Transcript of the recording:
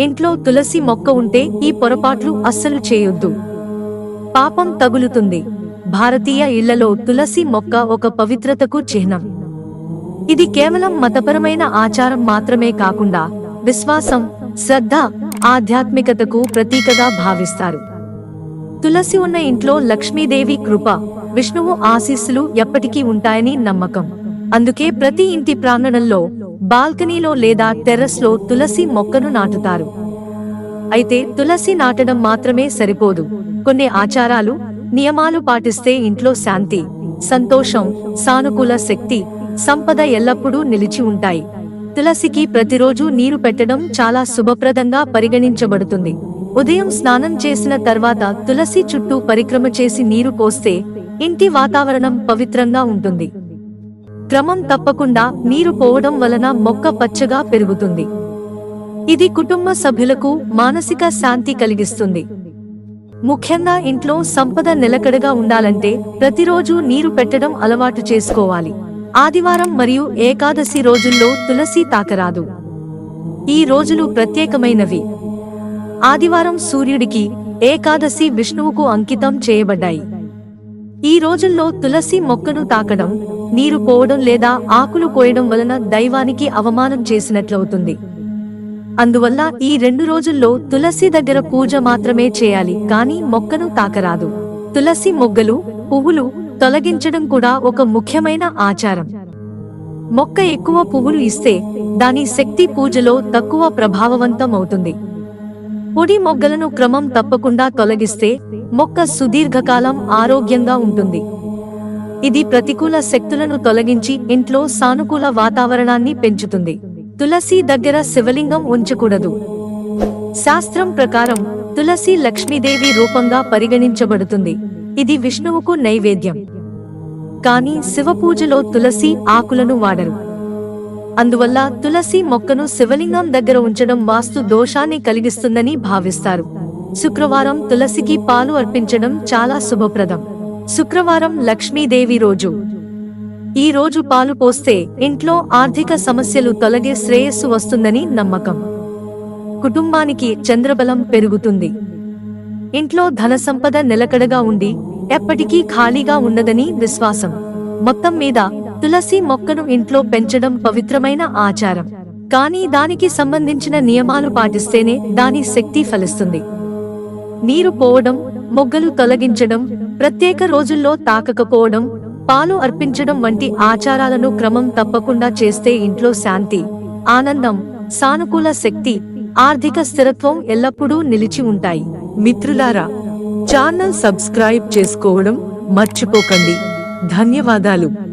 ఇంట్లో తులసి మొక్క ఉంటే ఈ పొరపాట్లు అస్సలు చేయొద్దు. పాపం తగులుతుంది. భారతీయ ఇళ్ళలో తులసి మొక్క ఒక పవిత్రతకు చిహ్నం. ఇది కేవలం మతపరమైన ఆచారం మాత్రమే కాకుండా విశ్వాసం శ్రద్ధ ఆధ్యాత్మికతకు ప్రతీకగా భావిస్తారు. తులసి ఉన్న ఇంట్లో లక్ష్మీదేవి కృప విష్ణువు ఆశీస్సులు ఎప్పటికీ ఉంటాయని నమ్మకం. అందుకే ప్రతి ఇంటి ప్రాంగణంలో బాల్కనీలో లేదా టెర్రస్లో తులసి మొక్కను నాటుతారు. అయితే తులసి నాటడం మాత్రమే సరిపోదు. కొన్ని ఆచారాలు నియమాలు పాటిస్తే ఇంట్లో శాంతి సంతోషం సానుకూల శక్తి సంపద ఎల్లప్పుడూ నిలిచి ఉంటాయి. తులసికి ప్రతిరోజు నీరు పెట్టడం చాలా శుభప్రదంగా పరిగణించబడుతుంది. ఉదయం స్నానం చేసిన తర్వాత తులసి చుట్టూ పరిక్రమ చేసి నీరు పోస్తే ఇంటి వాతావరణం పవిత్రంగా ఉంటుంది. క్రమం తప్పకుండా నీరు పోవడం వలన మొక్క పచ్చగా పెరుగుతుంది. ఇది కుటుంబ సభ్యులకు మానసిక శాంతి కలిగిస్తుంది. ముఖ్యంగా ఇంట్లో సంపద నిలకడగా ఉండాలంటే ప్రతిరోజు నీరు పెట్టడం అలవాటు చేసుకోవాలి. ఆదివారం మరియు ఏకాదశి రోజుల్లో తులసి తాకరాదు. ఈ రోజులు ప్రత్యేకమైనవి. ఆదివారం సూర్యుడికి ఏకాదశి విష్ణువుకు అంకితం చేయబడ్డాయి. ఈ రోజుల్లో తులసి మొక్కను తాకడం నీరు పోవడం లేదా ఆకులు కోయడం వలన దైవానికి అవమానం చేసినట్లవుతుంది. అందువల్ల ఈ రెండు రోజుల్లో తులసి దగ్గర పూజ మాత్రమే చేయాలి కానీ మొక్కను తాకరాదు. తులసి మొగ్గలు పువ్వులు తొలగించడం కూడా ఒక ముఖ్యమైన ఆచారం. మొక్క ఎక్కువ పువ్వులు ఇస్తే దాని శక్తి పూజలో తక్కువ ప్రభావవంతం అవుతుంది పొడి మొగ్గలను క్రమం తప్పకుండా తొలగిస్తే మొక్క సుదీర్ఘకాలం ఆరోగ్యంగా ఉంటుంది. ఇది ప్రతికూల శక్తులను తొలగించి ఇంట్లో సానుకూల వాతావరణాన్ని పెంచుతుంది. తులసి దగ్గర శివలింగం ఉంచకూడదు. శాస్త్రం ప్రకారం తులసి లక్ష్మీదేవి రూపంగా పరిగణించబడుతుంది. ఇది విష్ణువుకు నైవేద్యం. కానీ శివ పూజలో తులసి ఆకులను వాడరు. అందువల్ల తులసి మొక్కను శివలింగం దగ్గర ఉంచడం వాస్తు దోషాన్ని కలిగిస్తుందని భావిస్తారు. శుక్రవారం తులసికి పాలు అర్పించడం చాలా శుభప్రదం. శుక్రవారం లక్ష్మీదేవి రోజు. ఈ రోజు పాలు పోస్తే ఇంట్లో ఆర్థిక సమస్యలు తొలగే శ్రేయస్సు వస్తుందని నమ్మకం. కుటుంబానికి చంద్రబలం పెరుగుతుంది. ఇంట్లో ధన సంపద నిలకడగా ఉండి ఎప్పటికీ ఖాళీగా ఉండదని విశ్వాసం. మొత్తం మీద తులసి మొక్కను ఇంట్లో పెంచడం పవిత్రమైన ఆచారం. కానీ దానికి సంబంధించిన నియమాలు పాటిస్తేనే దాని శక్తి ఫలిస్తుంది. నీరు పోవడం మొగ్గలు తొలగించడం ప్రత్యేక రోజుల్లో తాకకపోవడం పాలు అర్పించడం వంటి ఆచారాలను క్రమం తప్పకుండా చేస్తే ఇంట్లో శాంతి ఆనందం సానుకూల శక్తి ఆర్థిక స్థిరత్వం ఎల్లప్పుడూ నిలిచి ఉంటాయి. మిత్రులారా ఛానల్ సబ్స్క్రైబ్ చేసుకోవడం మర్చిపోకండి. ధన్యవాదాలు.